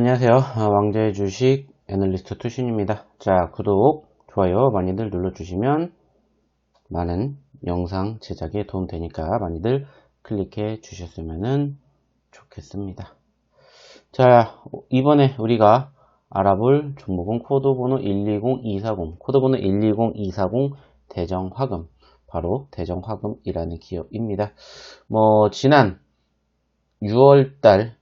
네, 안녕하세요. 어, 왕자의 주식 애널리스트 투신입니다. 자, 구독, 좋아요 많이들 눌러주시면 많은 영상 제작에 도움 되니까 많이들 클릭해 주셨으면 좋겠습니다. 자, 이번에 우리가 알아볼 종목은 코드번호 120240, 코드번호 120240 대정화금, 바로 대정화금이라는 기업입니다. 뭐, 지난 6월달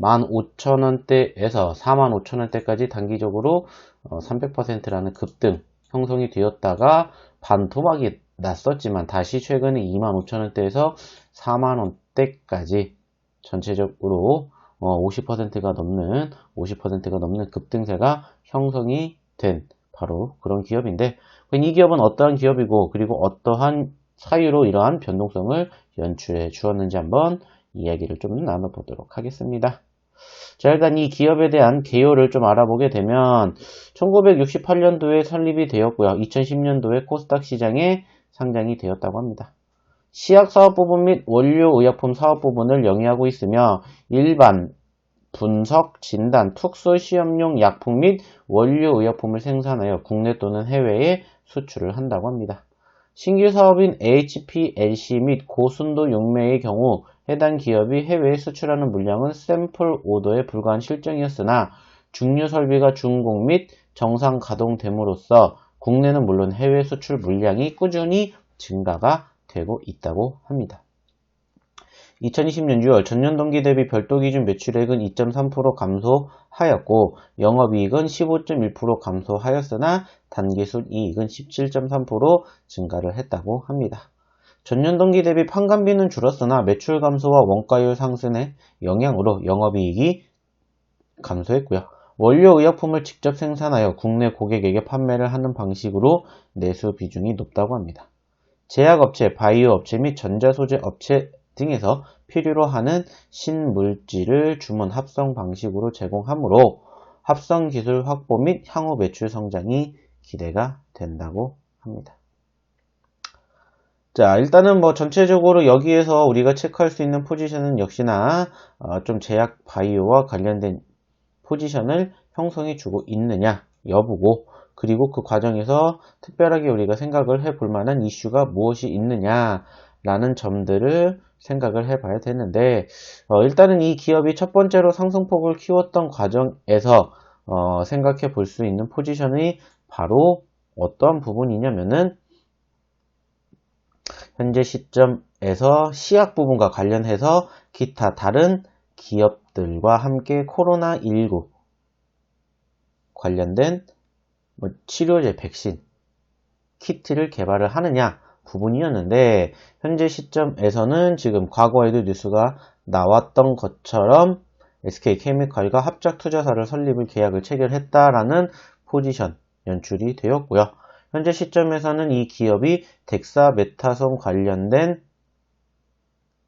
15,000원대에서 45,000원대까지 단기적으로 300%라는 어, 급등 형성이 되었다가 반토막이 났었지만 다시 최근에 25,000원대에서 4만원대까지 전체적으로 50%가 어, 넘는 50%가 넘는 급등세가 형성이 된 바로 그런 기업인데 이 기업은 어떠한 기업이고 그리고 어떠한 사유로 이러한 변동성을 연출해 주었는지 한번 이야기를 좀 나눠보도록 하겠습니다. 자, 일단 이 기업에 대한 개요를 좀 알아보게 되면 1968년도에 설립이 되었고요. 2010년도에 코스닥 시장에 상장이 되었다고 합니다. 시약 사업 부분 및 원료 의약품 사업 부분을 영위하고 있으며 일반, 분석, 진단, 특수 시험용 약품 및 원료 의약품을 생산하여 국내 또는 해외에 수출을 한다고 합니다. 신규 사업인 HPLC 및 고순도 용매의 경우 해당 기업이 해외에 수출하는 물량은 샘플 오더에 불과한 실정이었으나 중류 설비가 준공 및 정상 가동됨으로써 국내는 물론 해외 수출 물량이 꾸준히 증가가 되고 있다고 합니다. 2020년 6월 전년 동기 대비 별도 기준 매출액은 2.3% 감소하였고 영업이익은 15.1% 감소하였으나 단기순 이익은 17.3% 증가를 했다고 합니다. 전년 동기 대비 판관비는 줄었으나 매출 감소와 원가율 상승의 영향으로 영업이익이 감소했고요. 원료 의약품을 직접 생산하여 국내 고객에게 판매를 하는 방식으로 내수 비중이 높다고 합니다. 제약업체, 바이오 업체 및 전자소재 업체 등에서 필요로 하는 신물질을 주문 합성 방식으로 제공하므로 합성 기술 확보 및 향후 매출 성장이 기대가 된다고 합니다. 자, 일단은 뭐 전체적으로 여기에서 우리가 체크할 수 있는 포지션은 역시나 어 좀 제약 바이오와 관련된 포지션을 형성해 주고 있느냐 여부고 그리고 그 과정에서 특별하게 우리가 생각을 해 볼 만한 이슈가 무엇이 있느냐 라는 점들을 생각을 해 봐야 되는데 어 일단은 이 기업이 첫 번째로 상승폭을 키웠던 과정에서 어 생각해 볼 수 있는 포지션이 바로 어떠한 부분이냐면은 현재 시점에서 시약 부분과 관련해서 기타 다른 기업들과 함께 코로나19 관련된 뭐 치료제 백신 키트를 개발을 하느냐 부분이었는데 현재 시점에서는 지금 과거에도 뉴스가 나왔던 것처럼 SK케미칼과 합작 투자사를 설립을 계약을 체결했다라는 포지션 연출이 되었고요. 현재 시점에서는 이 기업이 덱사메타손 관련된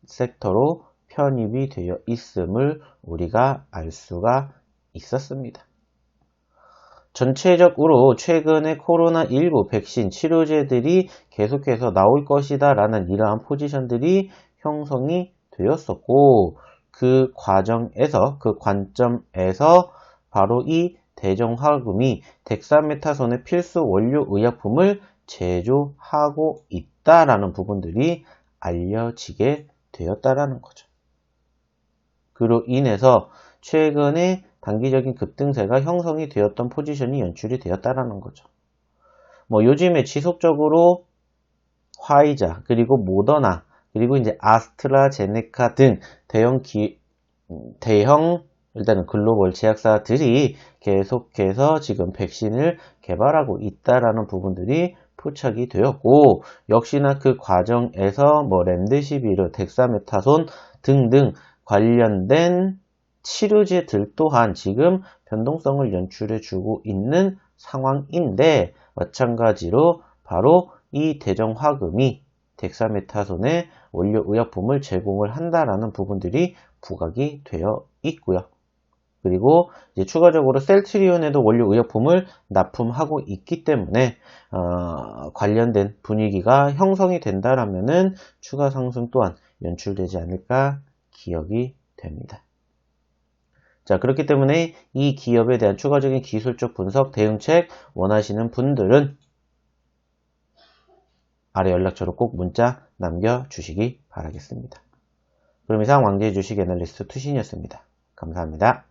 섹터로 편입이 되어 있음을 우리가 알 수가 있었습니다. 전체적으로 최근에 코로나19 백신 치료제들이 계속해서 나올 것이다 라는 이러한 포지션들이 형성이 되었었고 그 과정에서 그 관점에서 바로 이 대정화금이 덱사메타손의 필수 원료 의약품을 제조하고 있다라는 부분들이 알려지게 되었다라는 거죠. 그로 인해서 최근에 단기적인 급등세가 형성이 되었던 포지션이 연출이 되었다라는 거죠. 뭐 요즘에 지속적으로 화이자 그리고 모더나 그리고 이제 아스트라제네카 등 대형 기 대형 일단은 글로벌 제약사들이 계속해서 지금 백신을 개발하고 있다라는 부분들이 포착이 되었고 역시나 그 과정에서 뭐 렘데시비르, 덱사메타손 등등 관련된 치료제들 또한 지금 변동성을 연출해 주고 있는 상황인데 마찬가지로 바로 이 대정화금이 덱사메타손의 원료 의약품을 제공을 한다라는 부분들이 부각이 되어 있고요. 그리고 이제 추가적으로 셀트리온에도 원료 의약품을 납품하고 있기 때문에 어, 관련된 분위기가 형성이 된다라면은 추가 상승 또한 연출되지 않을까 기억이 됩니다. 자, 그렇기 때문에 이 기업에 대한 추가적인 기술적 분석, 대응책 원하시는 분들은 아래 연락처로 꼭 문자 남겨주시기 바라겠습니다. 그럼 이상 왕재의 주식 애널리스트 투신이었습니다. 감사합니다.